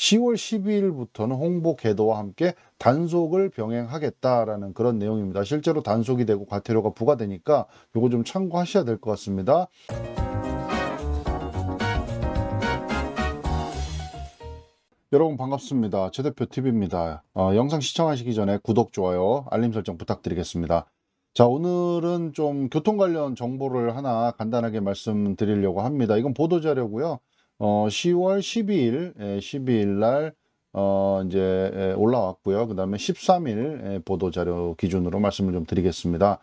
10월 12일부터는 홍보 궤도와 함께 단속을 병행하겠다라는 그런 내용입니다. 실제로 단속이 되고 과태료가 부과되니까 요거 좀 참고하셔야 될 것 같습니다. 여러분 반갑습니다. 최 대표 TV입니다. 어, 영상 시청하시기 전에 구독, 좋아요, 알림 설정 부탁드리겠습니다. 자, 오늘은 좀 교통 관련 정보를 하나 간단하게 말씀드리려고 합니다. 이건 보도자료고요. 어, 10월 12일, 예, 12일 날 어, 이제 예, 올라왔고요. 그 다음에 13일 예, 보도자료 기준으로 말씀을 좀 드리겠습니다.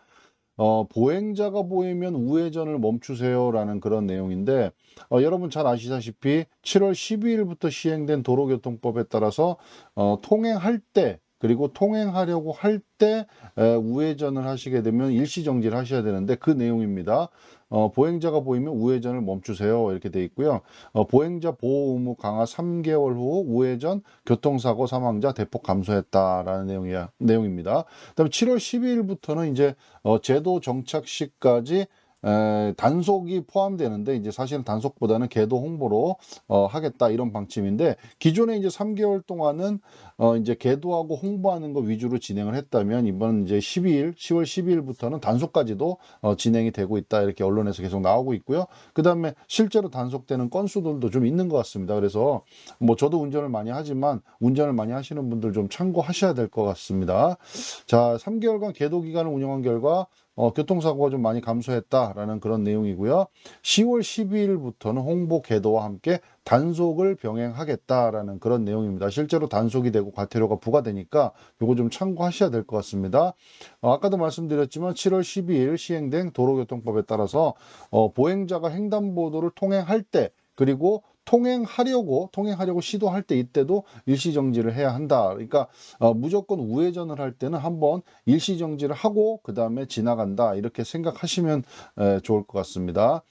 어, 보행자가 보이면 우회전을 멈추세요라는 그런 내용인데 어, 여러분 잘 아시다시피 7월 12일부터 시행된 도로교통법에 따라서 어, 통행할 때 그리고 통행하려고 할 때 우회전을 하시게 되면 일시 정지를 하셔야 되는데 그 내용입니다. 어, 보행자가 보이면 우회전을 멈추세요 이렇게 돼 있고요. 어, 보행자 보호 의무 강화 3개월 후 우회전 교통사고 사망자 대폭 감소했다라는 내용이야, 내용입니다. 그다음에 7월 12일부터는 이제 어, 제도 정착 시까지 에, 단속이 포함되는데 이제 사실은 단속보다는 계도 홍보로 어, 하겠다 이런 방침인데 기존에 이제 3개월 동안은 어, 이제 계도하고 홍보하는 거 위주로 진행을 했다면 이번 이제 12일 10월 12일부터는 단속까지도 어, 진행이 되고 있다 이렇게 언론에서 계속 나오고 있고요. 그 다음에 실제로 단속되는 건수들도 좀 있는 것 같습니다. 그래서 뭐 저도 운전을 많이 하지만 운전을 많이 하시는 분들 좀 참고하셔야 될 것 같습니다. 자, 3개월간 계도 기간을 운영한 결과 어, 교통사고가 좀 많이 감소했다라는 그런 내용이고요. 10월 12일부터는 홍보 궤도와 함께 단속을 병행하겠다라는 그런 내용입니다. 실제로 단속이 되고 과태료가 부과되니까 요거 좀 참고하셔야 될 것 같습니다. 어, 아까도 말씀드렸지만 7월 12일 시행된 도로교통법에 따라서 어, 보행자가 횡단보도를 통행할 때 그리고 통행하려고 통행하려고 시도할 때 이때도 일시 정지를 해야 한다. 그러니까 어, 무조건 우회전을 할 때는 한번 일시 정지를 하고 그 다음에 지나간다 이렇게 생각하시면 에, 좋을 것 같습니다.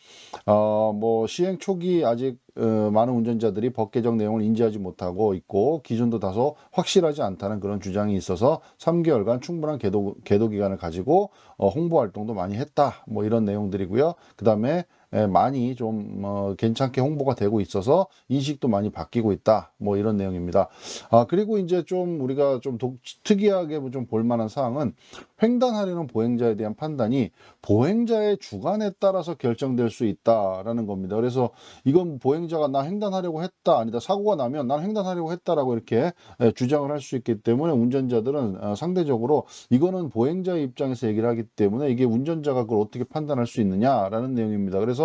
어, 뭐 시행 초기 아직 어, 많은 운전자들이 법 개정 내용을 인지하지 못하고 있고 기준도 다소 확실하지 않다는 그런 주장이 있어서 3개월간 충분한 계도, 계도 기간을 가지고 어, 홍보 활동도 많이 했다. 뭐 이런 내용들이고요. 그 다음에 에, 많이 좀 어, 괜찮게 홍보가 되고 있어서 인식도 많이 바뀌고 있다. 뭐 이런 내용입니다. 아 그리고 이제 좀 우리가 좀 독, 특이하게 좀 볼만한 사항은 횡단하려는 보행자에 대한 판단이 보행자의 주관에 따라서 결정될 수 있다라는 겁니다. 그래서 이건 보행자가 나 횡단하려고 했다 아니다 사고가 나면 난 횡단하려고 했다라고 이렇게 에, 주장을 할 수 있기 때문에 운전자들은 어, 상대적으로 이거는 보행자의 입장에서 얘기를 하기 때문에 이게 운전자가 그걸 어떻게 판단할 수 있느냐라는 내용입니다. 그래서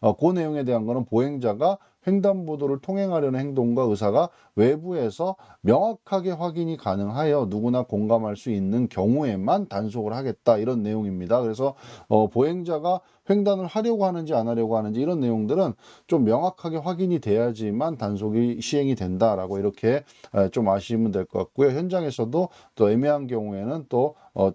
어, 그 내용에 대한 거는 보행자가 횡단보도를 통행하려는 행동과 의사가 외부에서 명확하게 확인이 가능하여 누구나 공감할 수 있는 경우에만 단속을 하겠다 이런 내용입니다. 그래서 어, 보행자가 횡단을 하려고 하는지 안 하려고 하는지 이런 내용들은 좀 명확하게 확인이 돼야지만 단속이 시행이 된다라고 이렇게 에, 좀 아시면 될 것 같고요. 현장에서도 또 애매한 경우에는 또 어,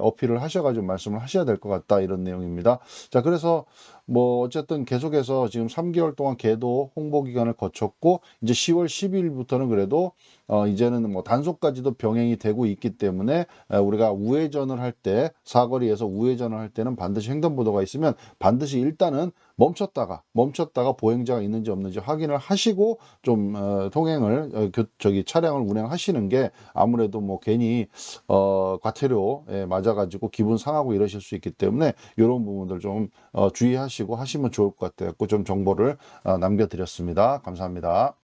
어필을 하셔가지고 말씀을 하셔야 될 것 같다 이런 내용입니다. 자 그래서 뭐 어쨌든 계속해서 지금 3개월 동안 계도 홍보 기간을 거쳤고 이제 10월 12일부터는 그래도 어 이제는 뭐 단속까지도 병행이 되고 있기 때문에 에, 우리가 우회전을 할 때 사거리에서 우회전을 할 때는 반드시 횡단보도가 있으면 반드시 일단은 멈췄다가 멈췄다가 보행자가 있는지 없는지 확인을 하시고 좀 어, 통행을 어, 교, 저기 차량을 운행하시는 게 아무래도 뭐 괜히 어, 과태료에 맞아가지고 기분 상하고 이러실 수 있기 때문에 이런 부분들 좀 어, 주의하시고 하시면 좋을 것 같아요. 좀 정보를 어, 남겨드렸습니다. 감사합니다.